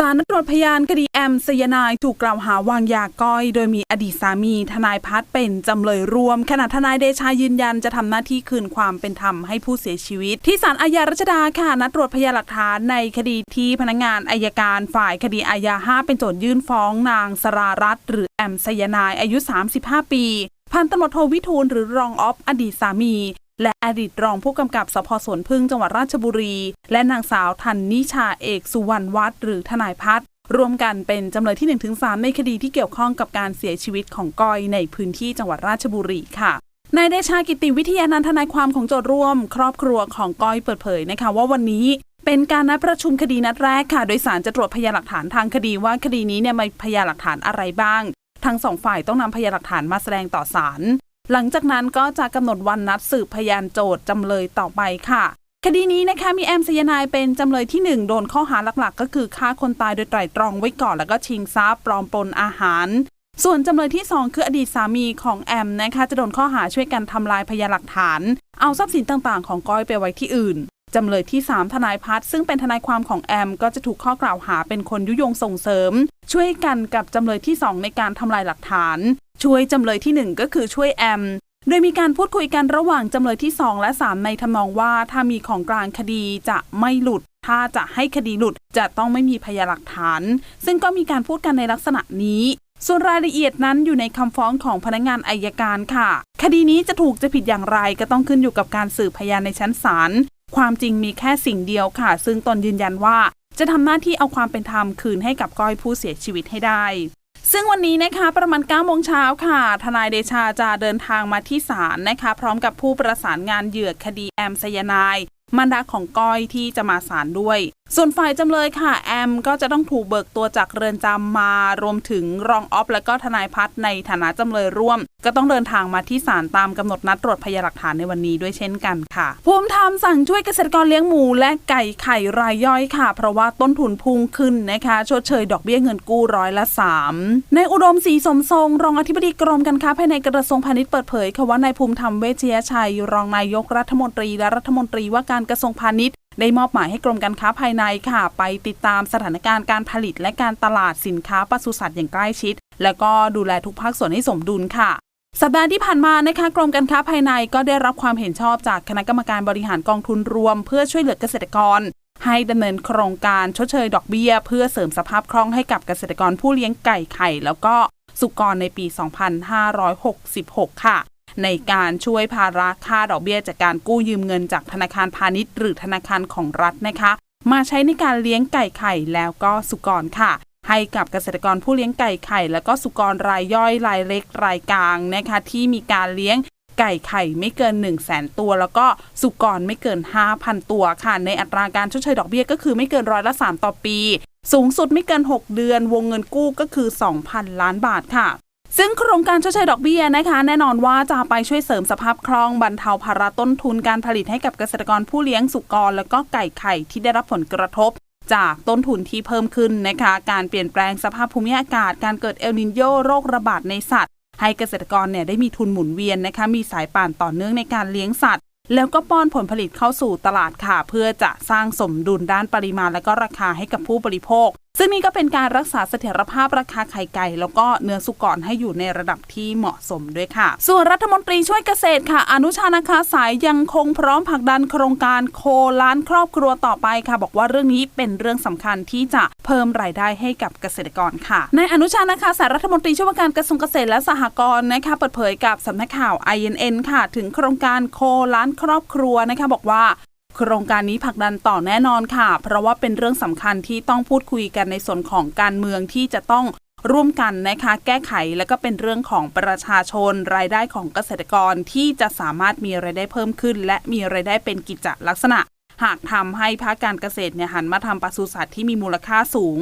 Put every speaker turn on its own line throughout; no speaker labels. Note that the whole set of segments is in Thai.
สารนัดตรวจพยานคดีแอมสยนายถูกกล่าวหาวางยาก้อย โดยมีอดีตสามีทนายพัฒเป็นจำเลยร่วมขณะทนายเดชายืนยันจะทำหน้าที่คืนความเป็นธรรมให้ผู้เสียชีวิต ที่ศาลอาญารัชดาค่ะนัดตรวจพยานหลักฐานในคดีที่พนักงานอายการฝ่ายคดีอาญา5เป็นโจทยื่นฟ้องนางสรารัตน์หรือแอมสยนายอายุ 35 ปีพันตำรวจโทวิทูลหรือรองออฟอดีตสามี และอดีตรองผู้กำกับสพสวนพึ่งจังหวัดราชบุรี และนางสาวทันนิชาเอกสุวรรณวัฒน์หรือทนายพัฒน์รวมกันเป็นจำเลยที่ 1-3 ในคดีที่เกี่ยวข้องกับการเสียชีวิตของก้อยในพื้นที่จังหวัดราชบุรีค่ะนายเดชากิติวิทยานันทนายความของโจทย์ร่วม ครอบครัวของก้อยเปิดเผยนะคะว่าวันนี้เป็นการนัดประชุมคดีนัดแรกค่ะ โดยสารจะตรวจพยานหลักฐานทางคดีว่าคดีนี้เนี่ยมีพยานหลักฐานอะไรบ้าง ทั้งสองฝ่ายต้องนำพยานหลักฐานมาแสดงต่อศาล หลังจากนั้นก็จะกำหนดวันนัดสืบพยานโจทย์จำเลยต่อไปค่ะ คดีนี้นะคะมีแอมสยนายเป็นจำเลยที่ 1 โดนข้อหาหลักๆ ก็คือฆ่าคนตายโดยไตร่ตรองไว้ก่อนแล้วก็ชิงทรัพย์ปลอมปนอาหาร ส่วนจำเลยที่ 2 คืออดีตสามีของแอมนะคะจะโดนข้อหาช่วยกันทำลายพยานหลักฐาน เอาทรัพย์สินต่างๆ ของก้อยไปไว้ที่อื่นจำเลยที่ 3 ทนายพัฒซึ่งเป็นทนายความของแอม ก็จะถูกข้อกล่าวหาเป็นคนยุยงส่งเสริม ช่วยกันกับจำเลยที่ 2 ในการทำลายหลักฐาน ช่วยจำเลยที่ 1 ก็คือช่วยแอม โดยมีการพูดคุยกันระหว่างจำเลยที่ 2 และ 3 ในทำนองว่าถ้ามีของกลางคดีจะไม่หลุด ถ้าจะให้คดีหลุดจะต้องไม่มีพยานหลักฐาน ซึ่งก็มีการพูดกันในลักษณะนี้ ส่วนรายละเอียดนั้นอยู่ในคำฟ้องของพนักงานอายการค่ะ คดีนี้จะถูกจะผิดอย่างไรก็ต้องขึ้นอยู่กับการสืบพยานในชั้นศาลความจริงมีแค่สิ่งเดียวค่ะ ซึ่งตนยืนยันว่า จะทำหน้าที่เอาความเป็นธรรมคืนให้กับก้อยผู้เสียชีวิตให้ได้ ซึ่งวันนี้นะคะประมาณ9โมงเช้าค่ะ ทนายเดชาจะเดินทางมาที่ศาลนะคะ พร้อมกับผู้ประสานงานเหยื่อคดีแอมไซยานายมันดาของก้อยที่จะมาศาลด้วยส่วนฝ่ายจำเลยค่ะ แอมก็จะต้องถูกเบิกตัวจากเรือนจำมารวมถึงรองออฟและก็ทนายพัฒน์ในฐานะจำเลยร่วม ก็ต้องเดินทางมาที่ศาลตามกำหนดนัดตรวจพยานหลักฐานในวันนี้ด้วยเช่นกันค่ะภูมิธรรมสั่งช่วยเกษตรกรเลี้ยงหมูและไก่ไข่รายย่อยค่ะ เพราะว่าต้นทุนพุ่งขึ้นนะคะ ชดเชยดอกเบี้ยเงินกู้ร้อยละ 3 ในอุดมศรีสมทรง รองอธิบดีกรมการค้าภายในกระทรวงพาณิชย์เปิดเผยค่ะว่านายภูมิธรรมเวชยชัย รองนายกรัฐมนตรีและรัฐมนตรีว่าการกระทรวงพาณิชย์ ได้มอบหมายให้กรมการค้าภายในค่ะ ไปติดตามสถานการณ์การผลิตและการตลาดสินค้าปศุสัตว์อย่างใกล้ชิด แล้วก็ดูแลทุกภาคส่วนให้สมดุลค่ะสัปดาห์ที่ผ่านมานะคะกรมการค้าภายในก็ได้รับความเห็นชอบจากคณะกรรมการบริหารกองทุนรวม เพื่อช่วยเหลือเกษตรกร ให้ดำเนินโครงการชดเชยดอกเบี้ย เพื่อเสริมสภาพคล่องให้กับเกษตรกรผู้เลี้ยงไก่ไข่ แล้วก็สุกรในปี 2566 ค่ะ ในการช่วยภาระค่าดอกเบี้ยจากการกู้ยืมเงินจากธนาคารพาณิชย์ หรือธนาคารของรัฐนะคะ มาใช้ในการเลี้ยงไก่ไข่แล้วก็สุกรค่ะ ให้กับเกษตรกรผู้เลี้ยงไก่ไข่ แล้วก็สุกรรายย่อยรายเล็กรายกลางนะคะ ที่มีการเลี้ยงไก่ไข่ไม่เกิน 1 0 0 0 0แสนตัว แล้วก็สุกรไม่เกิน 5,000 ตัวค่ะ ในอัตราการชดเชยดอกเบี้ยก็คือไม่เกินร้อยละ 3 ต่อปี สูงสุดไม่เกิน 6 เดือน วงเงินกู้ก็คือ 2,000 ล้านบาทค่ะ ซึ่งโครงการชดเชยดอกเบี้ยนะคะ แน่นอนว่าจะไปช่วยเสริมสภาพคล่องบรรเทาภาระต้นทุนการผลิตให้กับเกษตรกรผู้เลี้ยงสุกร แล้วก็ไก่ไข่ที่ได้รับผลกระทบ จากต้นทุนที่เพิ่มขึ้นนะคะ การเปลี่ยนแปลงสภาพภูมิอากาศ การเกิดเอลนินโยโรคระบาดในสัตว์ ให้เกษตรกรเนี่ยได้มีทุนหมุนเวียนนะคะ มีสายป่านต่อเนื่องในการเลี้ยงสัตว์ แล้วก็ป้อนผลผลิตเข้าสู่ตลาดค่ะ เพื่อจะสร้างสมดุลด้านปริมาณและก็ราคาให้กับผู้บริโภค ซึ่งนี่ก็เป็นการรักษาเสถียรภาพราคาไข่ไก่ แล้วก็เนื้อสุกรให้อยู่ในระดับที่เหมาะสมด้วยค่ะ ส่วนรัฐมนตรีช่วยเกษตรค่ะ อนุชานาคาสายยังคงพร้อมผลักดันโครงการโคล้านครอบครัวต่อไปค่ะ บอกว่าเรื่องนี้เป็นเรื่องสำคัญที่จะเพิ่มรายได้ให้กับเกษตรกรค่ะในอนุชานาคาสายรัฐมนตรีช่วยว่าการกระทรวงเกษตรและสหกรณ์นะคะเปิดเผยกับสำนักข่าว INN ค่ะ ถึงโครงการโคล้านครอบครัวนะคะบอกว่า โครงการนี้ผลักดันต่อแน่นอนค่ะ เพราะว่าเป็นเรื่องสำคัญที่ต้องพูดคุยกันในส่วนของการเมืองที่จะต้องร่วมกันนะคะแก้ไขแล้วก็เป็นเรื่องของประชาชนรายได้ของเกษตรกรที่จะสามารถมีรายได้เพิ่มขึ้น และมีรายได้เป็นกิจลักษณะ หากทำให้ภาคการเกษตรเนี่ยหันมาทำปศุสัตว์ที่มีมูลค่าสูง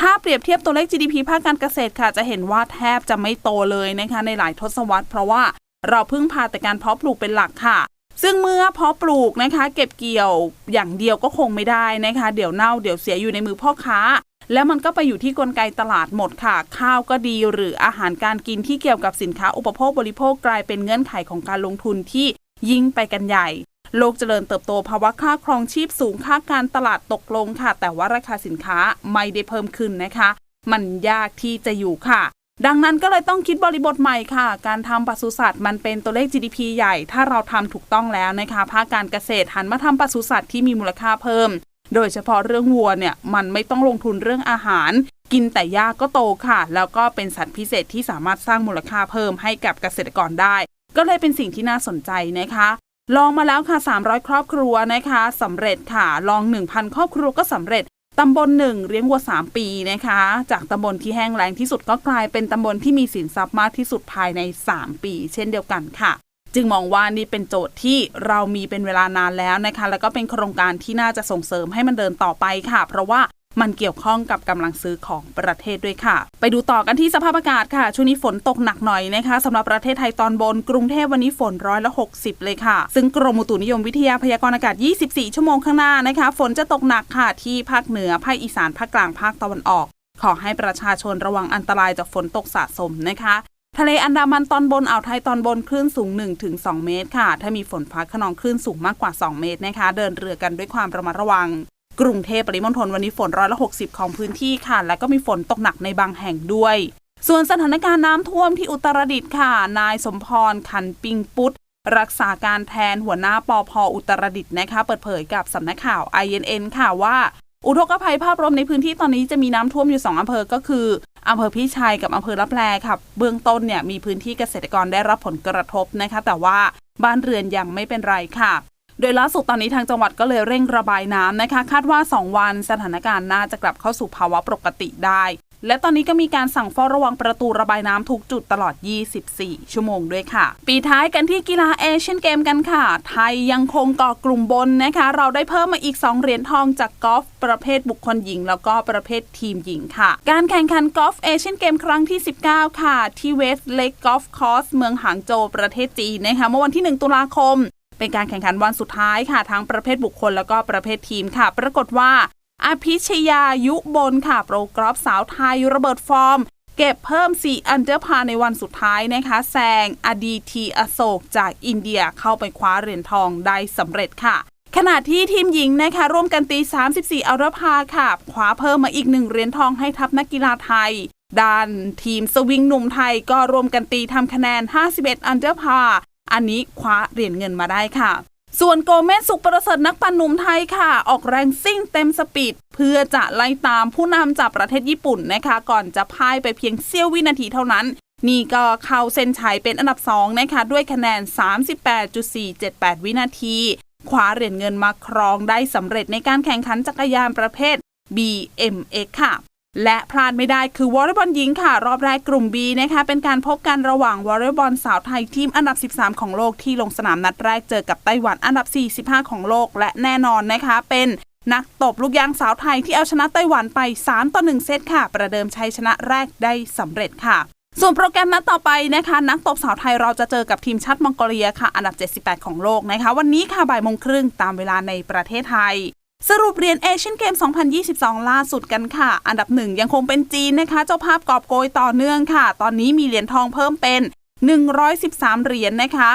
ถ้าเปรียบเทียบตัวเลข GDP ภาคการเกษตรค่ะ จะเห็นว่าแทบจะไม่โตเลยนะคะในหลายทศวรรษเพราะว่าเราพึ่งพาแต่การเพาะปลูกเป็นหลักค่ะ ซึ่งเมื่อเพาะปลูกนะคะ เก็บเกี่ยวอย่างเดียวก็คงไม่ได้นะคะ เดี๋ยวเน่าเดี๋ยวเสียอยู่ในมือพ่อค้า แล้วมันก็ไปอยู่ที่กลไกตลาดหมดค่ะ ข้าวก็ดีหรืออาหารการกินที่เกี่ยวกับสินค้าอุปโภคบริโภคกลายเป็นเงื่อนไขของการลงทุนที่ยิ่งไปกันใหญ่ โลกเจริญเติบโตภาวะค่าครองชีพสูงค่าการตลาดตกลงค่ะ แต่ว่าราคาสินค้าไม่ได้เพิ่มขึ้นนะคะ มันยากที่จะอยู่ค่ะ ดังนั้นก็เลยต้องคิดบริบทใหม่ค่ะ การทำปศุสัตว์มันเป็นตัวเลข GDP ใหญ่ ถ้าเราทำถูกต้องแล้วนะคะ ภาคการเกษตรหันมาทำปศุสัตว์ที่มีมูลค่าเพิ่ม โดยเฉพาะเรื่องวัวเนี่ย มันไม่ต้องลงทุนเรื่องอาหาร กินแต่หญ้าก็โตค่ะ แล้วก็เป็นสัตว์พิเศษที่สามารถสร้างมูลค่าเพิ่มให้กับเกษตรกรได้ ก็เลยเป็นสิ่งที่น่าสนใจนะคะ ลองมาแล้วค่ะ 300 ครอบครัวนะคะสำเร็จค่ะ ลอง 1,000 ครอบครัวก็สำเร็จ ตำบลหนึ่งเลี้ยงวัว3ปีนะคะ จากตำบลที่แห้งแล้งที่สุดก็กลายเป็นตำบลที่มีสินทรัพย์มากที่สุดภายใน 3 ปี เช่นเดียวกันค่ะ จึงมองว่านี่เป็นโจทย์ที่เรามีเป็นเวลานานแล้วนะคะ แล้วก็เป็นโครงการที่น่าจะส่งเสริมให้มันเดินต่อไปค่ะ เพราะว่า มันเกี่ยวข้องกับกำลังซื้อของประเทศด้วยค่ะ ไปดูต่อกันที่สภาพอากาศค่ะ ช่วงนี้ฝนตกหนักหน่อยนะคะสำหรับประเทศไทยตอนบน กรุงเทพวันนี้ฝนร้อยละ 60 เลยค่ะ ซึ่งกรมอุตุนิยมวิทยาพยากรณ์อากาศ 24 ชั่วโมงข้างหน้านะคะ ฝนจะตกหนักค่ะที่ภาคเหนือภาคอีสานภาคกลางภาคตะวันออก ขอให้ประชาชนระวังอันตรายจากฝนตกสะสมนะคะทะเลอันดามันตอนบนอ่าวไทยตอนบนคลื่นสูง 1-2 เมตรค่ะ ถ้ามีฝนฟ้าขนองคลื่นสูงมากกว่า 2 เมตรนะคะ เดินเรือกันด้วยความระมัดระวัง กรุงเทพปริมณฑลวันนี้ฝนร้อยละ 60 ของพื้นที่ค่ะ และก็มีฝนตกหนักในบางแห่งด้วย ส่วนสถานการณ์น้ำท่วมที่อุตรดิตถ์ค่ะ นายสมพรขันปิงปุตรักษาการแทนหัวหน้าปอพออุตรดิตถ์นะคะ เปิดเผยกับสำนักข่าว INN ค่ะว่าอุทกภัยภาพรวมในพื้นที่ตอนนี้จะมีน้ำท่วมอยู่ 2อำเภอก็คืออำเภอพิชัยกับอำเภอละแพรค่ะเบื้องต้นเนี่ยมีพื้นที่เกษตรกรได้รับผลกระทบนะคะ แต่ว่าบ้านเรือนยังไม่เป็นไรค่ะ โดยล่าสุดตอนนี้ทางจังหวัดก็เลยเร่งระบายน้ำนะคะ คาดว่า 2 วันสถานการณ์น่าจะกลับเข้าสู่ภาวะปกติได้ และตอนนี้ก็มีการสั่งเฝ้าระวังประตูระบายน้ำทุกจุดตลอด 24 ชั่วโมงด้วยค่ะ ปีท้ายกันที่กีฬาเอเชียนเกมกันค่ะ ไทยยังคงเกาะกลุ่มบนนะคะ เราได้เพิ่มมาอีก 2 เหรียญทองจากกอล์ฟประเภทบุคคลหญิง แล้วก็ประเภททีมหญิงค่ะ การแข่งขันกอล์ฟเอเชียนเกมครั้งที่ 19 ค่ะ ที่เวสเลกกอล์ฟคอร์สเมืองหางโจวประเทศจีนนะคะเมื่อวันที่ 1 ตุลาคม เป็นการแข่งขันวันสุดท้ายค่ะ ทั้งประเภทบุคคลแล้วก็ประเภททีมค่ะ ปรากฏว่าอภิชยายุบนค่ะ โปรกรอฟสาวไทยระเบิดฟอร์ม เก็บเพิ่ม 4 อันเดอร์พาในวันสุดท้ายนะคะแซงอดีทีอโศกจากอินเดียเข้าไปคว้าเหรียญทองได้สำเร็จค่ะ ขณะที่ทีมหญิงนะคะร่วมกันตี 34 อัลเดอร์พาค่ะคว้าเพิ่มมาอีกหนึ่งเหรียญทองให้ทัพนักกีฬาไทยด้านทีมสวิงหนุ่มไทยก็ร่วมกันตีทำคะแนน 51 อันเดอร์พา อันนี้คว้าเหรียญเงินมาได้ค่ะ ส่วนโกเมสสุขประเสริฐนักปั่นหนุ่มไทยค่ะ ออกแรงซิ่งเต็มสปีด เพื่อจะไล่ตามผู้นำจากประเทศญี่ปุ่นนะคะ ก่อนจะพ่ายไปเพียงเสี้ยววินาทีเท่านั้น นี่ก็เข้าเส้นชัยเป็นอันดับ 2 นะคะ ด้วยคะแนน 38.478 วินาทีคว้าเหรียญเงินมาครองได้สำเร็จในการแข่งขันจักรยานประเภท BMX ค่ะ และพลาดไม่ได้คือวอลเลย์บอลหญิงค่ะ รอบแรกกลุ่ม B นะคะ เป็นการพบกันระหว่างวอลเลย์บอลสาวไทยทีมอันดับ 13 ของโลกที่ลงสนามนัดแรกเจอกับไต้หวันอันดับ 45 ของโลก และแน่นอนนะคะ เป็นนักตบลูกยางสาวไทยที่เอาชนะไต้หวันไป 3 ต่อ 1 เซตค่ะ ประเดิมชัยชนะแรกได้สำเร็จค่ะ ส่วนโปรแกรมนัดต่อไปนะคะ นักตบสาวไทยเราจะเจอกับทีมชาติมองโกเลียค่ะ อันดับ 78 ของโลกนะคะ วันนี้ค่ะบ่ายโมงครึ่งตามเวลาในประเทศไทย สรุปเหรียญเอเชียนเกม 2022 ล่าสุดกันค่ะ อันดับหนึ่งยังคงเป็นจีนนะคะ เจ้าภาพกอบโกยต่อเนื่องค่ะ ตอนนี้มีเหรียญทองเพิ่มเป็น 113 เหรียญนะคะ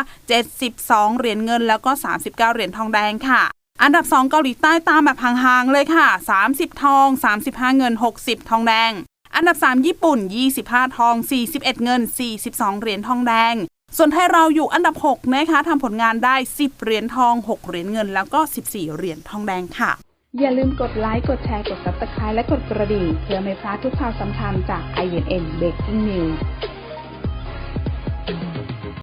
72 เหรียญเงินแล้วก็ 39 เหรียญทองแดงค่ะ อันดับ 2 เกาหลีใต้ตามแบบห่างๆเลยค่ะ 30 ทอง 35 เงิน 60 ทองแดง อันดับ 3 ญี่ปุ่น 25 ทอง 41 เงิน 42 เหรียญทองแดง ส่วนไทยเราอยู่อันดับ 6 นะคะทำผลงานได้ 10 เหรียญทอง 6 เหรียญเงิน แล้วก็ 14 เหรียญทองแดงค่ะ
อย่าลืมกดไลค์ กดแชร์ กด Subscribe และกดกระดิ่ง เพื่อไม่พลาดทุกข่าวสำคัญจาก INN Breaking News